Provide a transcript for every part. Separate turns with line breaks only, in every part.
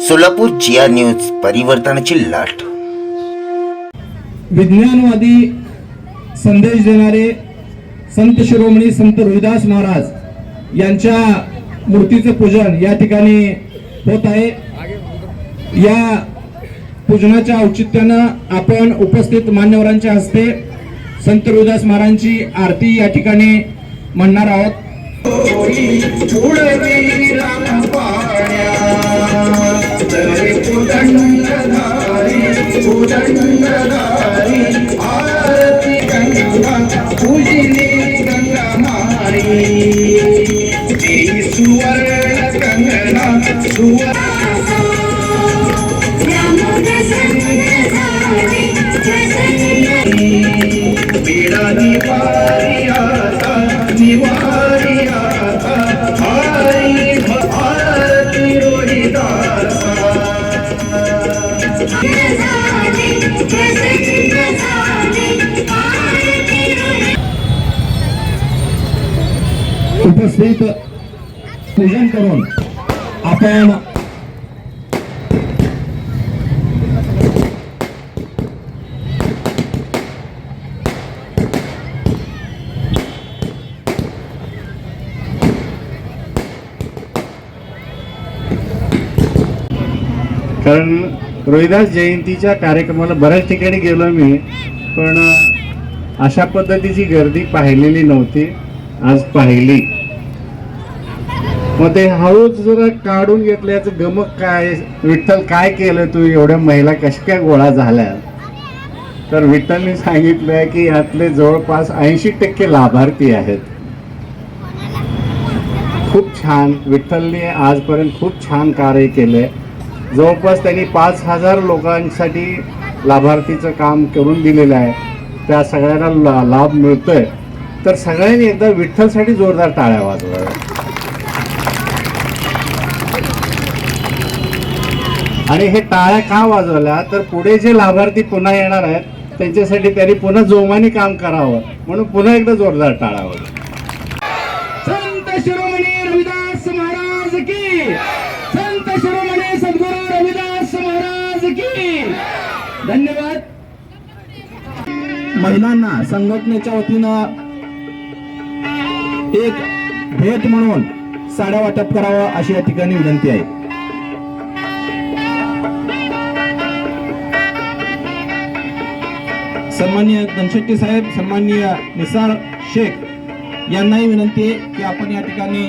सोलापूर जिया news परिवर्तनाची लाट.
विज्ञानवादी संदेश देणारे संत शिरोमणी संत रोहिदास महाराज यांच्या मूर्तीचं पूजन या ठिकाणी होत आहे. या पूजनाच्या औचित्यानं आपण उपस्थित मान्यवरांच्या हस्ते संत रोहिदास महाराजांची आरती या ठिकाणी म्हणणार आहोत. Bye. उपस्थित पूजन करून आपण
कारण रोहिदास जयंतीच्या कार्यक्रमाला बऱ्याच ठिकाणी गेलो मी पण अशा पद्धतीची गर्दी पाहिलेली नव्हती. आज पाहिली. मग ते हळूच जरा काढून घेतल्याचं गमक काय? विठ्ठल काय केलं तू? एवढ्या महिला कशा काय गोळा झाल्या? तर विठ्ठलने सांगितलंय की यातले जवळपास ऐंशी टक्के लाभार्थी आहेत. खूप छान. विठ्ठलने आजपर्यंत खूप छान कार्य केले जवळपास त्यांनी पाच हजार लोकांसाठी लाभार्थीचं काम करून दिलेलं आहे. त्या सगळ्यांना ला लाभ मिळतोय. तर सगळ्यांनी एकदा विठ्ठलसाठी जोरदार टाळ्या वाजवा आणि हे टाळ्या का वाजवल्या? तर पुढे जे लाभार्थी पुन्हा येणार आहेत त्यांच्यासाठी त्यांनी पुन्हा जोमाने काम करावं. म्हणून पुन्हा एकदा जोरदार टाळावं
संत शिरोमणी रविदास महाराज की. संत शिरोमणी सद्गुरू रविदास महाराज की. धन्यवाद. महिलांना संघटनेच्या वतीनं एक भेट म्हणून साड्या वाटप करावं अशी या ठिकाणी विनंती आहे. सन्माननीय धनशेट्टी साहेब सन्माननीय निसार शेख यांनाही विनंती आहे की आपण या ठिकाणी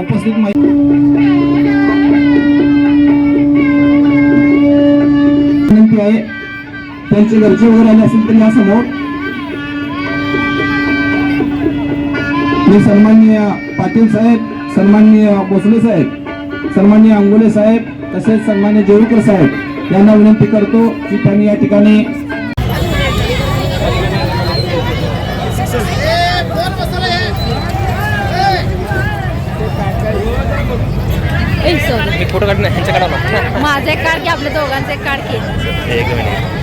उपस्थित माहिती विनंती आहे. त्यांची गरजे वगैरे आली असेल तर या समोर. मी सन्माननीय पाटील साहेब सन्माननीय भोसले साहेब सन्माननीय अंगोले साहेब तसेच सन्मान्य जेवकर साहेब यांना विनंती करतो की त्यांनी या ठिकाणी
एक फोटो काढ ना ह्यांच्या काढा ना?
माझे काढ की आपल्या दोघांचे काढ की.
एक मिनिट.